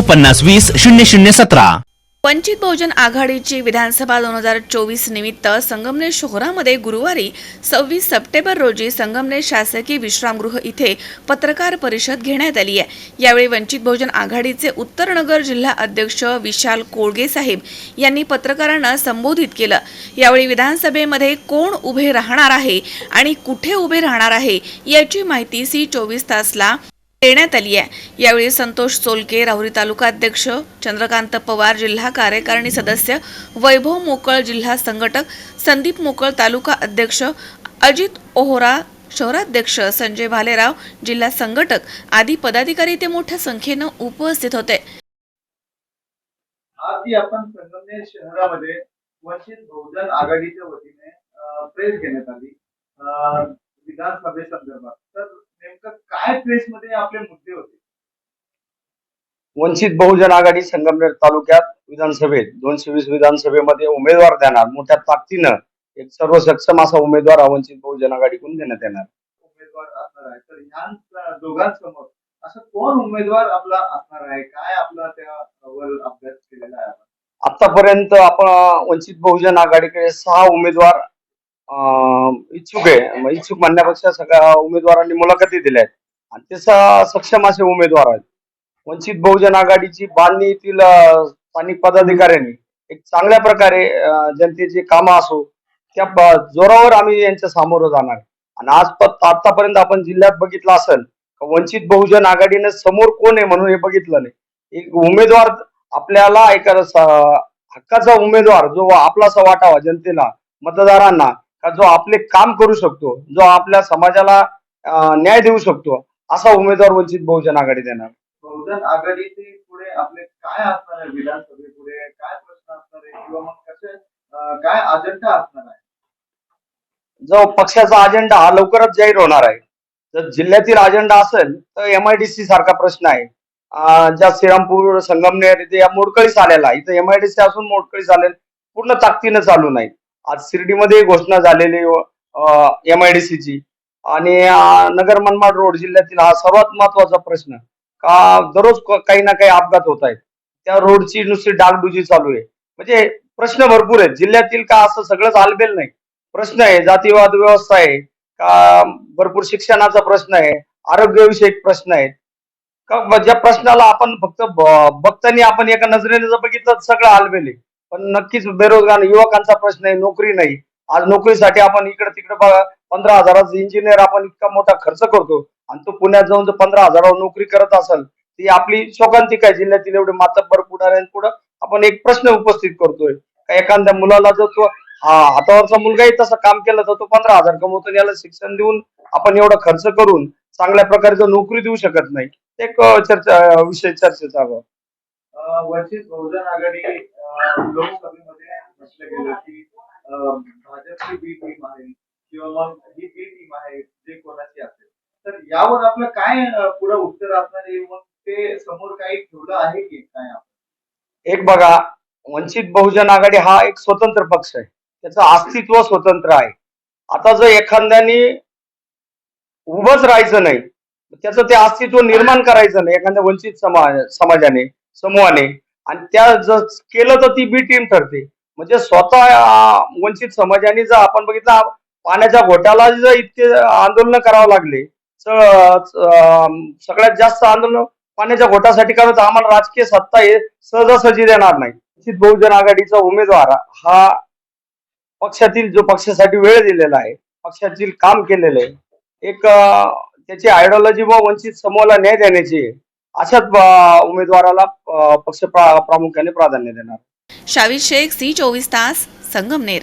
पन्नास वीस शून्य शून्य सतरा. वंचित बहुजन आघाडीची विधानसभा दोन हजार चोवीस निमित्त संगमनेर शहरामध्ये गुरुवारी सव्वीस सप्टेंबर रोजी संगमनेर शासकीय विश्रामगृह इथे पत्रकार परिषद घेण्यात आली आहे. यावेळी वंचित बहुजन आघाडीचे उत्तरनगर जिल्हा अध्यक्ष विशाल कोळगे साहेब यांनी पत्रकारांना संबोधित केलं. यावेळी विधानसभेमध्ये कोण उभे राहणार आहे आणि कुठे उभे राहणार आहे याची माहिती सी चोवीस तासला देण्यात आली आहे. यावेळी संतोष चोलके राहुरी तालुका अध्यक्ष चंद्रकांत पवार जिल्हा कार्यकारिणी सदस्य वैभव मोकळ जिल्हा संघटक संदीप मोकळ तालुका अध्यक्ष अजित ओहोरा शहराध्यक्ष संजय भालेराव जिल्हा संघटक आदी पदाधिकारी ते मोठ्या संख्येनं उपस्थित होते. आज आपण संगमनेर शहरामध्ये वंचित बहुजन आघाडीच्या वतीने प्रेस घेण्यात आली. विधानसभेसंदर्भात. काय आपले मुद्दे होते. वंचित बहुजन आघाडी संगमनेर तालुक्यात विधानसभेत दोनशे वीस विधानसभेमध्ये उमेदवार देणार. मोठ्या ताकदीनं एक सर्व सक्षम असा उमेदवार वंचित बहुजन आघाडीकडून देण्यात येणार. उमेदवार असणार आहे. तर ह्या दोघांसमोर असं कोण उमेदवार आपला असणार आहे? काय आपला त्यावर अभ्यास केलेला आहे? आतापर्यंत आपण वंचित बहुजन आघाडीकडे सहा उमेदवार इच्छुक आहे. इच्छुक म्हणण्यापेक्षा सगळ्या उमेदवारांनी मुलाखती दिल्या आहेत. आणि ते सक्षम असे उमेदवार आहेत. वंचित बहुजन आघाडीची बांधणीतील येथील स्थानिक पदाधिकाऱ्यांनी एक चांगल्या प्रकारे जनतेची कामं असो त्या जोरावर आम्ही यांच्या सामोरं जाणार. आणि आज आतापर्यंत आपण जिल्ह्यात बघितलं असेल वंचित बहुजन आघाडीने समोर कोण आहे म्हणून हे बघितलं नाही. एक उमेदवार आपल्याला एका हक्काचा उमेदवार जो आपलासा वाटावा जनतेला मतदारांना का जो आपले काम करू शकतो जो आपल्या समाजाला न्याय देऊ शकतो असा उमेदवार वंचित बहुजन आघाडी देणार. बहुजन आघाडीचे पुढे आपले काय असणार आहे? विधानसभेपुढे काय प्रश्न असणार आहे? किंवा मग कसे काय अजेंडा असणार आहे? जो पक्षाचा अजेंडा हा लवकरच जाहीर होणार आहे. जर जिल्ह्यातील अजेंडा असेल तर एमआयडीसी सारखा प्रश्न आहे. ज्या श्रीरामपूर संगमनेर इथे या मोडकळीस आलेला आहे. इथं एमआयडीसी असून मोडकळीस आले पूर्ण ताकदीनं चालू नाही. आज शिर्डीमध्ये घोषणा झालेली एमआयडीसीची आणि नगर मनमाड रोड जिल्ह्यातील हा सर्वात महत्त्वाचा प्रश्न का दररोज काही ना काही अपघात होत आहेत. त्या रोडची नुसती डागडुजी चालू आहे. म्हणजे प्रश्न भरपूर आहेत. जिल्ह्यातील का असं सगळंच आलबेल नाही? प्रश्न आहे. जातीवाद व्यवस्था आहे. का भरपूर शिक्षणाचा प्रश्न आहे. आरोग्यविषयक प्रश्न आहेत का ज्या प्रश्नाला आपण फक्त बघतानी बघताना आपण एका नजरेने जर बघितलं तर सगळं आलबेल आहे. पण नक्कीच बेरोजगार युवकांचा प्रश्न आहे. नोकरी नाही. आज नोकरीसाठी आपण इकडे तिकडे पंधरा हजाराचा इंजिनियर आपण इतका मोठा खर्च करतो आणि तो पुण्यात जाऊन जर पंधरा हजारावर नोकरी करत असेल ती आपली शोकांतिक आहे जिल्ह्यातील एवढे मातब्बर पुढाऱ्यांपुढं आपण एक प्रश्न उपस्थित करतोय. का एखाद्या मुलाला जर तो हा हातावरचा मुलगाही तसं काम केलं तर तो पंधरा हजार कमवतो याला शिक्षण देऊन आपण एवढा खर्च करून चांगल्या प्रकारचं नोकरी देऊ शकत नाही. एक चर्चा विषय चर्चेचा वंचित बहुजन आघाडी लोकसभेमध्ये म्हटलं गेलं की भाजपची बी टीम आहे किंवा मग ही बी टीम आहे जे कोणाची असेल तर यावर आपलं काय पुढे उत्तर असणार आहे? मग ते समोर काही ठेवलं आहे की काय एक बघा वंचित बहुजन आघाडी हा एक स्वतंत्र पक्ष आहे. त्याचं अस्तित्व स्वतंत्र आहे. आता जर एखाद्याने उभंच राहायचं नाही त्याचं ते अस्तित्व निर्माण करायचं नाही एखाद्या वंचित समाज समाजाने समूहाने आणि त्या जर केलं तर ती बी टीम ठरते. म्हणजे स्वतः वंचित समाजाने जर आपण बघितलं पाण्याच्या घोट्याला जर इतके आंदोलन करावं लागले सगळ्यात जास्त आंदोलन पाण्याच्या घोटासाठी कारण आम्हाला राजकीय सत्ता हे सहजासहजी देणार नाही. निश्चित बहुजन आघाडीचा उमेदवार हा पक्षातील जो पक्षासाठी वेळ दिलेला आहे पक्षातील काम केलेलं आहे एक त्याची आयडिओलॉजी व वंचित समूहाला न्याय देण्याची अशाच उमेदवाराला पक्ष प्रामुख्याने प्राधान्य देणार. शावी शेख सी चोवीस तास Sangamner.